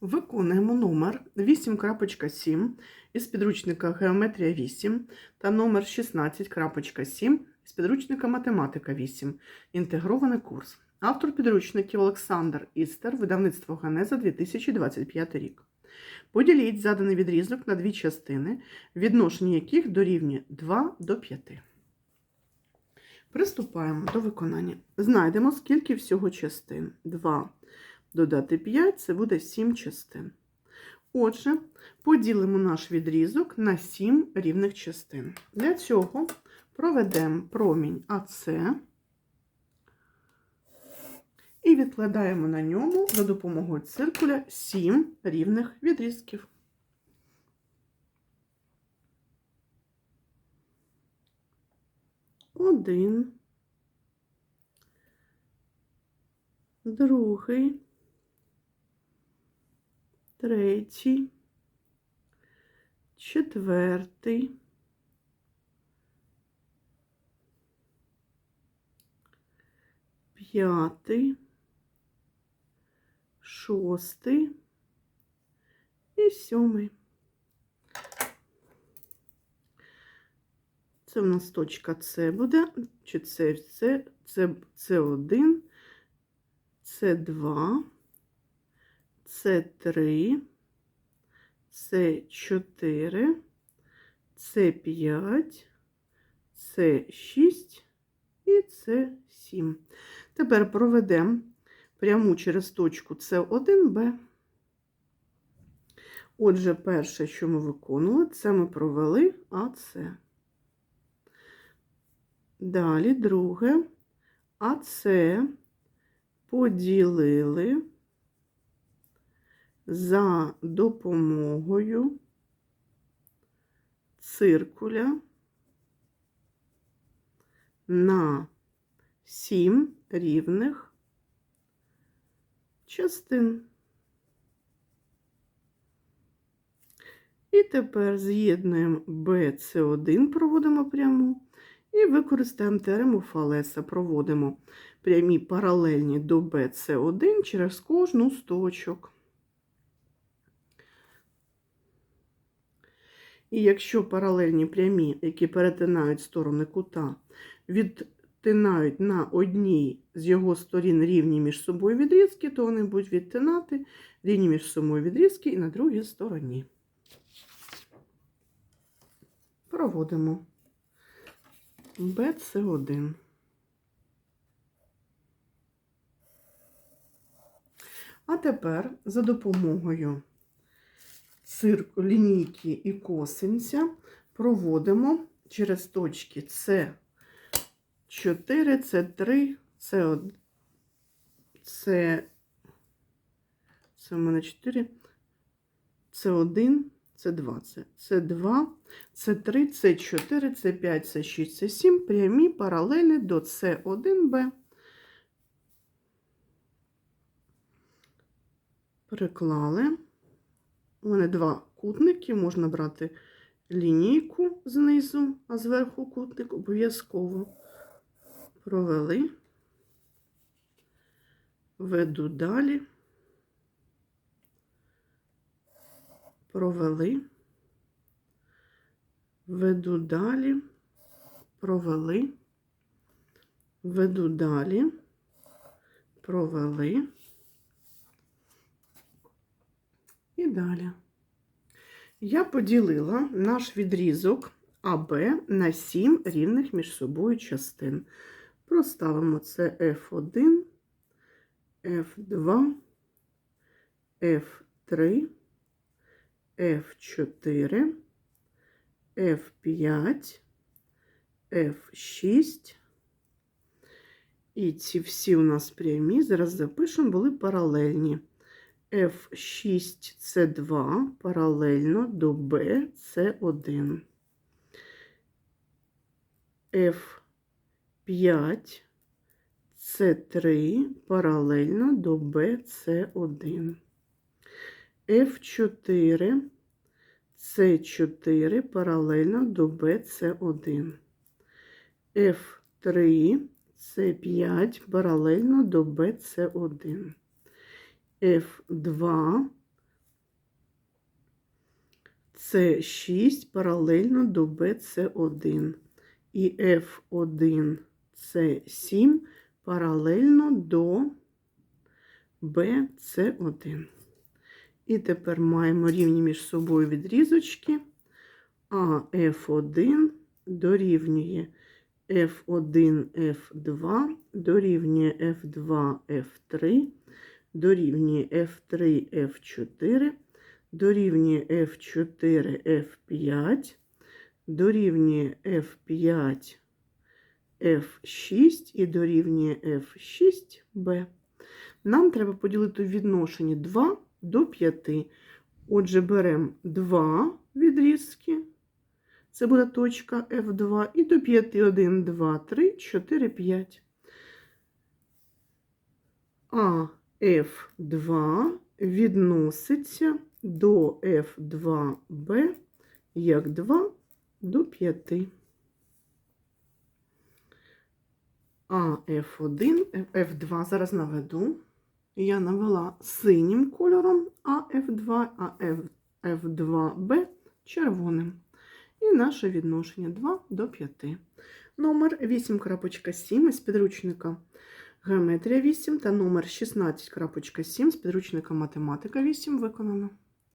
Виконуємо номер 8.7 із підручника Геометрія 8 та номер 16.7 з підручника Математика 8. Інтегрований курс. Автор підручників Олександр Істер, видавництво Генеза 2025 рік. Поділіть заданий відрізок на дві частини, відношення яких дорівнює 2 до 5. Приступаємо до виконання. Знайдемо, скільки всього частин. 2 додати 5 це буде 7 частин. Отже, поділимо наш відрізок на 7 рівних частин. Для цього проведемо промінь АС і відкладаємо на ньому за допомогою циркуля 7 рівних відрізків. Один, другий, третій, четвертий, п'ятий, шостий і сьомий. Це в нас точка С буде, чи це С, це С1, С2, С3, С4, С5, С6 і С7. Тепер проведемо пряму через точку С1Б. Отже, перше, що ми виконували, це ми провели АС. Далі друге, АС поділили за допомогою циркуля на 7 рівних частин. І тепер з'єднуємо BC1, проводимо пряму, і використаємо теорему Фалеса, проводимо прямі паралельні до BC1 через кожну з точок. І якщо паралельні прямі, які перетинають сторони кута, відтинають на одній з його сторін рівні між собою відрізки, то вони будуть відтинати рівні між собою відрізки і на другій стороні. Проводимо BC1. А тепер за допомогою цирку, лінійки і косинця проводимо через точки С4, С3, С1, С, це в мене 4, С1, С2, С2, С3, С4, С5, С6, С7 прямі паралельні до С1Б. Приклали. У мене два кутники, можна брати лінійку знизу, а зверху кутник обов'язково провели, веду далі, провели, веду далі, провели, веду далі, провели. І далі. Я поділила наш відрізок АБ на 7 рівних між собою частин. Проставимо це F1, F2, F3, F4, F5, F6. І ці всі у нас прямі, зараз запишемо, були паралельні. F6 С2 паралельно до B С1. F5 С3 паралельно до B С1. F4 С4 паралельно до B С1. F3 С5 паралельно до B С1. F2 С6 паралельно до БЦ1. І F1 С7 паралельно до BC1. І тепер маємо рівні між собою відрізочки. А F1 дорівнює F1, F2, дорівнює F2, F3, дорівнює F3, F4, дорівнює F4, F5, дорівнює F5, F6 і дорівнює F6B. Нам треба поділити в відношенні 2 до 5. Отже, беремо 2 відрізки. Це буде точка F2. І до 5, 1, 2, 3, 4, 5. А F2 відноситься до F2B як 2 до 5. А F1, F2 зараз наведу. Я навела синім кольором А F2, а F, F2B червоним. І наше відношення 2 до 5. Номер 8.7 із підручника Геометрія 8 та номер 16.7 з підручника Математика 8 виконано.